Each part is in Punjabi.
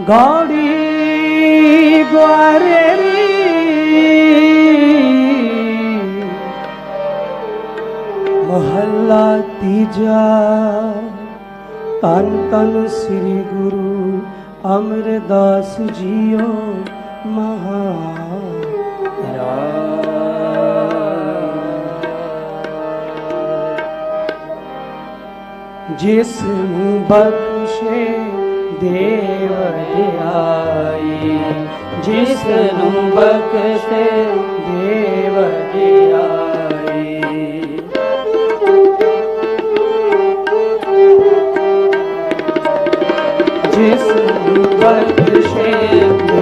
ਗੌੜੀ ਗੁਆਰੇਰੀ ਮਹੱਲਾ ਤੀਜਾ ਤਨ ਤਨ ਸ੍ਰੀ ਗੁਰੂ ਅਮਰਦਾਸ ਜੀਓ ਮਹਾ ਜਿਸ ਨੂੰ ਬਖਸ਼ੇ ਦੇਵ ਦਿਆਈ ਜਿਸ ਨੂੰ ਬਖਸ਼ੇ ਦੇਵ ਦਿਆਈ ਜਿਸ ਨੂੰ ਬਖਸ਼ੇ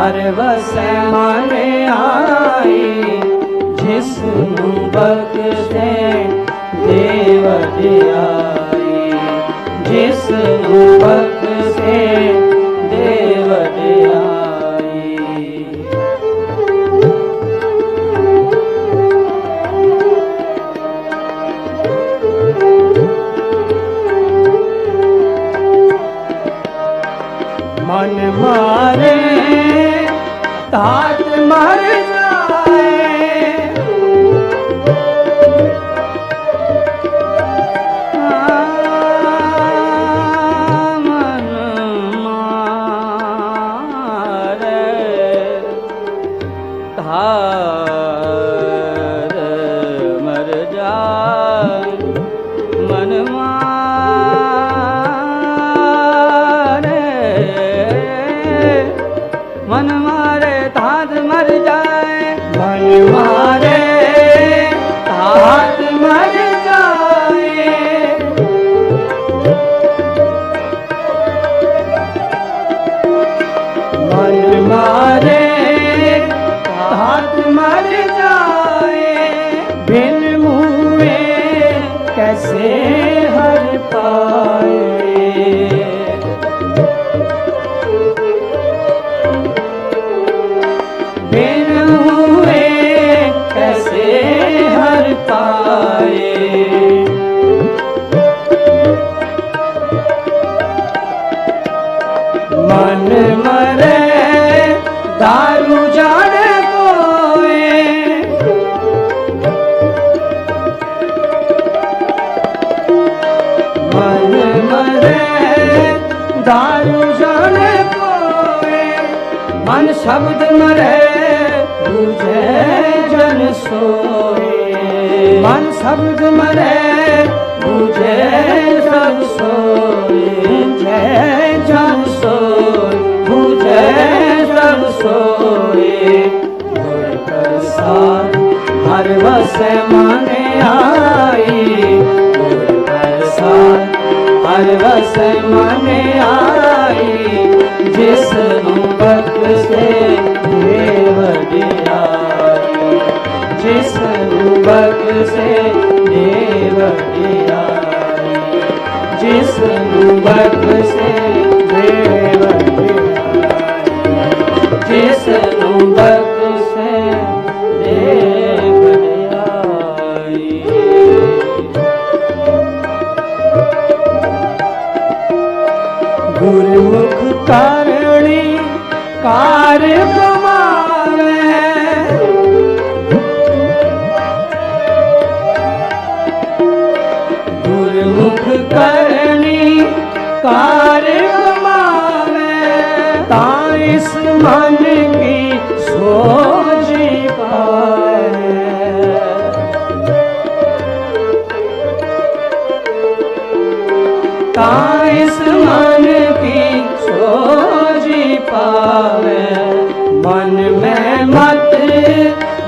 ਹਰ ਵਸੈ ਮਨ ਆਈ ਜਿਸ ਨੂੰ ਬਖਸ਼ੇ ਦੇਵ ਦਿਆਈ ਜਿਸ ਨੂੰ ਬਖਸ਼ੇ ਤਾਰ ਮਰ ਜਾਏ ਮਨ ਮਾਰੇ ਮਨ ਮਾਰੇ ਤਾਤ ਮਰ ਜਾਏ ਮਨ ਮਾਰੇ ਮਨ ਸ਼ਬਦ ਮਰੇ ਬੁਝੇ ਜਨ ਸੋਏ। ਮਨ ਸ਼ਬਦ ਮਰੇ ਬੁਝੇ ਸਭ ਸੋਏ। ਬੁਝੇ ਜਨ ਸੋਏ, ਬੁਝੇ ਸਭ ਸੋਏ। ਗੁਰ ਪ੍ਰਸਾਦ ਹਰ ਵਸੈ ਮਨ ਆਈ ਗੁਰ ਪ੍ਰਸਾਦ ਹਰ ਵਸੈ ਮਨ ਆਈ ਜਿਸ ਨੂੰ ਬਖਸ਼ੇ ਦੇਵ ਦਿਆਈ ਜਿਸ ਨੂੰ ਬਖਸ਼ੇ ਦੇਵ ਦਿਆਈ ਜਿਸ ਨੂੰ ਬਖਸ਼ੇ ਕਾਰ ਕਮਾਵੇ ਗੁਰਮੁਖ ਕਰਣੀ ਕਾਰ ਕਮਾਵੇ ਤਾਂ ਇਸ ਮਨ ਕੀ ਸੋਝੀ ਪਾਏ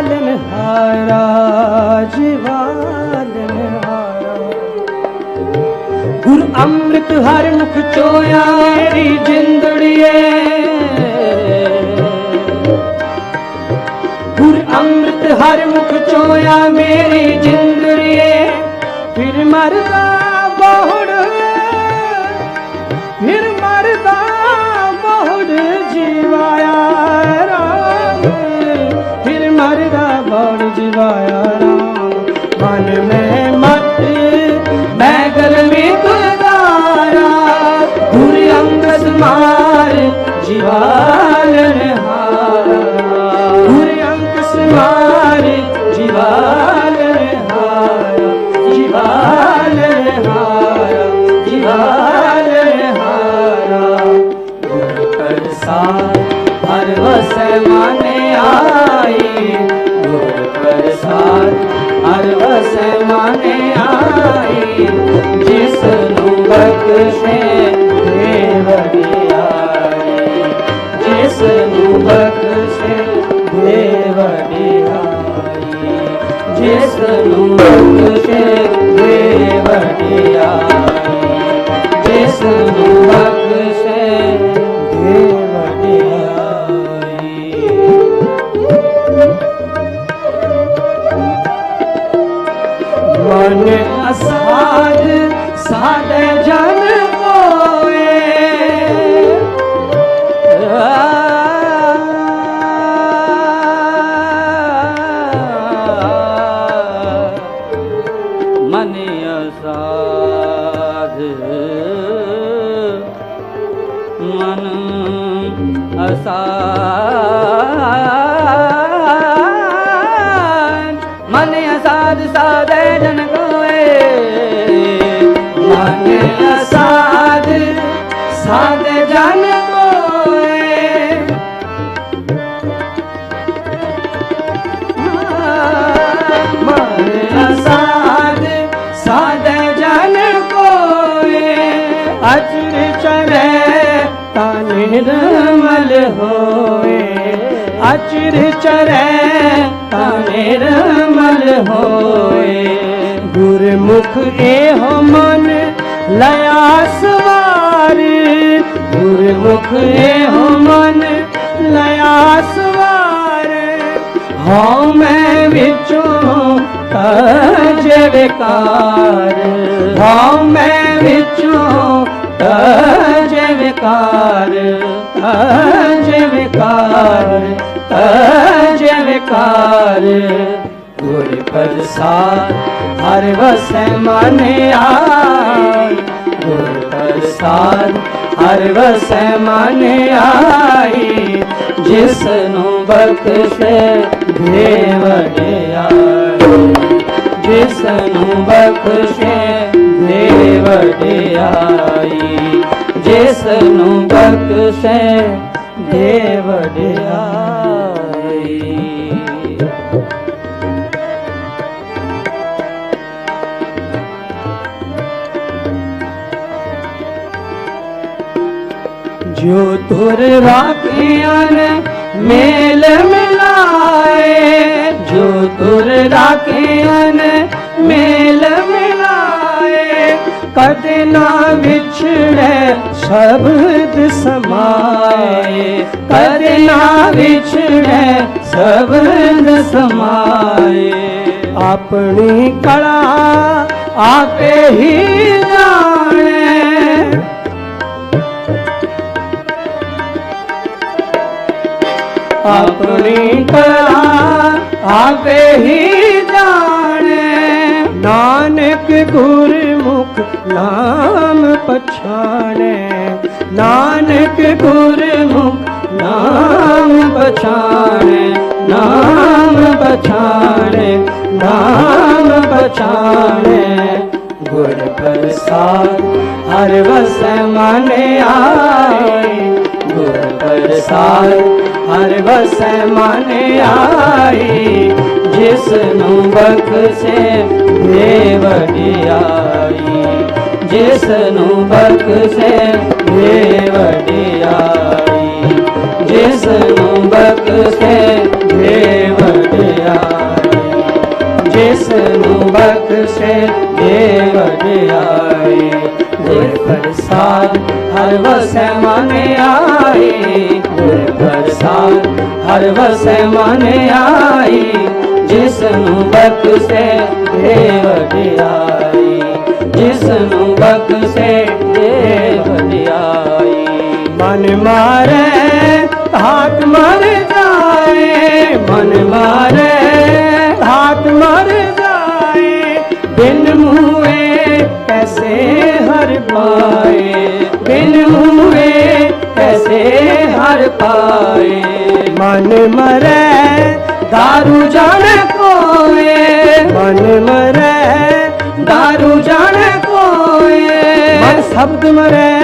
ਜੀਵਾਲਨ ਹਾਰਾ ਜੀਵਾਲਨ ਹਾਰਾ ਗੁਰ ਅੰਮ੍ਰਿਤ ਹਰ ਮੁਖ ਚੋਇਆ ਮੇਰੀ ਜਿੰਦੜੀਏ ਗੁਰ ਅੰਮ੍ਰਿਤ ਹਰ ਮੁਖ ਚੋਇਆ ਮੇਰੀ ਜਿੰਦੜੀਏ ਫਿਰ ਮਰਦਾ ਬਹੁੜ ਮਨ ਅਸਾਧ ਜਨ ਕੋਏ ਮਨ ਅਸਾਧ ਸਾਧੇ ਜਨ ਕੋਏ ਮਨ ਅਸਾਧ ਸਾਦੇ ਜਨ ਕੋਏ ਅਚਰ ਚਰੇ ਤਾਂ ਨਿਰਮਲ ਹੋਏ। ਅਚਰ ਚਰੇ ਤਾਂ ਹੋਏ। ਗੁਰਮੁਖ ਇਹੋ ਮਨ ਲਿਆ ਸਵਾਰ। ਗੁਰਮੁਖ ਇਹੋ ਮਨ ਲਿਆ ਸਵਾਰ। ਹਉ ਮੈਂ ਵਿੱਚੋਂ ਤਜ ਵਿਕਾਰ। ਹਉ ਮੈਂ ਵਿੱਚੋਂ ਤਜ ਵਿਕਾਰ। ਤਜ ਵਿਕਾਰ ਤਜ ਵਿਕਾਰ। ਗੁਰ ਪ੍ਰਸਾਦ, ਹਰ ਵਸੈ ਮਨ ਗੁਰ ਪ੍ਰਸਾਦ, ਹਰ ਵਸੈ ਮਨ ਜਿਸ ਨੂੰ ਬਖਸ਼ੇ ਦੇ ਵਡਿਆਈ ਜਿਸ ਨੂੰ ਬਖਸ਼ੇ ਦੇ ਵਡਿਆਈ ਜਿਸ ਨੂੰ ਬਖਸ਼ੇ ਦੇ ਜੋ ਤੁਰ ਰਾਖਿਆਂ ਮੇਲ ਮਿਲਾਏ ਜੋ ਤੁਰ ਨੇ ਮੇਲ ਮਿਲਾਏ ਕਦ ਨਾ ਵਿਛੜੇ ਸ਼ਬਦ ਸਮਾਏ ਕਦ ਨਾ ਵਿਛੜੇ ਸ਼ਬਦ ਸਮਾਏ ਆਪਣੀ ਕਲਾ ਆਪੇ ਹੀ ਜਾਣੇ ਆਪਣੀ ਕਲਾ ਆਪੇ ਹੀ ਜਾਣੇ। ਨਾਨਕ ਗੁਰਮੁਖ ਨਾਮ ਪਛਾਣੇ। ਨਾਨਕ ਗੁਰਮੁਖ ਨਾਮ ਪਛਾਣੇ। ਨਾਮ ਪਛਾਣੇ ਨਾਮ ਪਛਾਣੇ। ਗੁਰ ਪ੍ਰਸਾਦ ਹਰ ਵਸੈ ਮਨ ਆਏ। ਗੁਰ ਹਰ ਵਸੈ ਮਨ ਆਈ ਜਿਸ ਨੂੰ ਬਖਸ਼ੇ ਦੇ ਵਡਿਆਈ ਜਿਸ ਨੂੰ ਬਖਸ਼ੇ ਦੇ ਵਡਿਆਈ ਜਿਸ ਨੂੰ ਬਖਸ਼ੇ ਦੇ ਵਡਿਆਈ ਜਿਸ ਨੂੰ ਬਖਸ਼ੇ ਦੇ ਵਡਿਆਈ ਗੁਰ ਪ੍ਰਸਾਦ ਹਰ ਵਸੈ ਮਨ ਆਏ। ਗੁਰ ਪ੍ਰਸਾਦ ਹਰ ਵਸੈ ਮਨ ਆਈ ਜਿਸ ਨੂੰ ਬਖਸ਼ੇ ਦੇ ਵਡਿਆਈ ਜਿਸ ਨੂੰ ਬਖਸ਼ੇ ਦੇ ਵਡਿਆਈ ਮਨ ਮਾਰੇ ਹਾਥ ਮਰ ਜਾਏ। ਮਨ ਮਾਰੇ ਹਾਥ ਮਰ ਜਾਏ। ਬਿਨ ਮੂਏ ਕੈਸੇ ਹਰ ਪਾਏ। ਸੇ ਹਰ ਪਾਏ। ਮਨ ਮਰੈ ਦਾਰੂ ਜਾਣ ਕੋਏ। ਮਨ ਮਰੈ ਦਾਰੂ ਜਾਣ ਕੋਏ। ਮਨ ਸ਼ਬਦ ਮਰੈ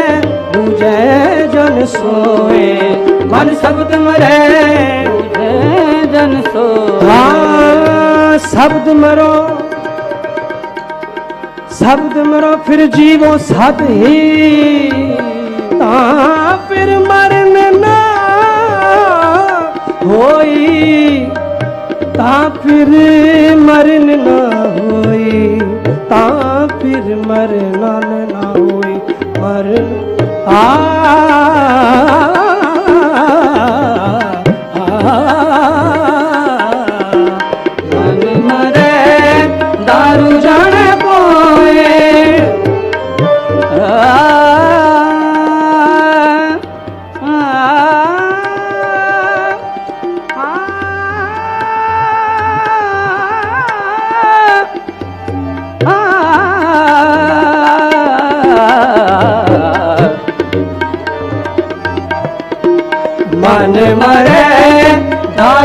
ਬੂਝੈ ਜਨ ਸੋਏ। ਮਨ ਸ਼ਬਦ ਮਰੈ ਬੂਝੈ ਜਨ ਸੋਏ। ਸ਼ਬਦ ਮਰੋ। ਸ਼ਬਦ ਮਰੋ ਫਿਰ ਜੀਵੋ ਸਤ ਹੀ। ਮਰ ਮਰਨ ਨਾ ਹੋਈ ਮਰਨ ਆ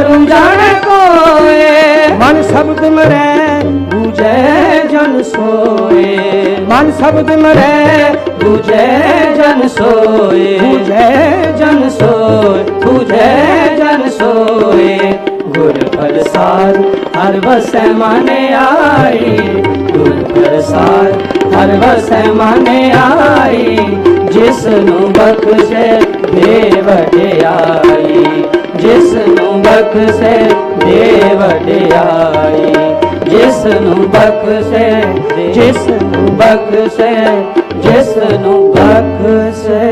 दारू ਜਾਣੇ ਕੋਏ। ਮਨ ਸ਼ਬਦ ਮਰੇ ਬੂਝੇ ਜਨ ਸੋਏ। ਮਨ ਸ਼ਬਦ ਮਰੇ ਬੂਝੇ ਜਨ ਸੋਏ। ਬੂਝੇ ਜਨ ਸੋਏ। ਬੂਝੇ ਜਨ ਸੋਏ। ਗੁਰ ਪ੍ਰਸਾਦ ਹਰ ਵਸੈ ਮਨ ਆਈ ਗੁਰ ਪ੍ਰਸਾਦ ਹਰ ਵਸੈ ਮਨ ਆਈ ਜਿਸ ਨੂੰ ਬਖਸ਼ੇ ਦੇ ਵਡਿਆਈ ਬਖਸ਼ੇ ਦੇ ਵਡਿਆਈ ਜਿਸ ਨੂੰ ਬਖਸ਼ੇ ਜਿਸ ਨੂੰ ਬਖਸ਼ੇ ਜਿਸ ਨੂੰ ਬਖਸ਼ੇ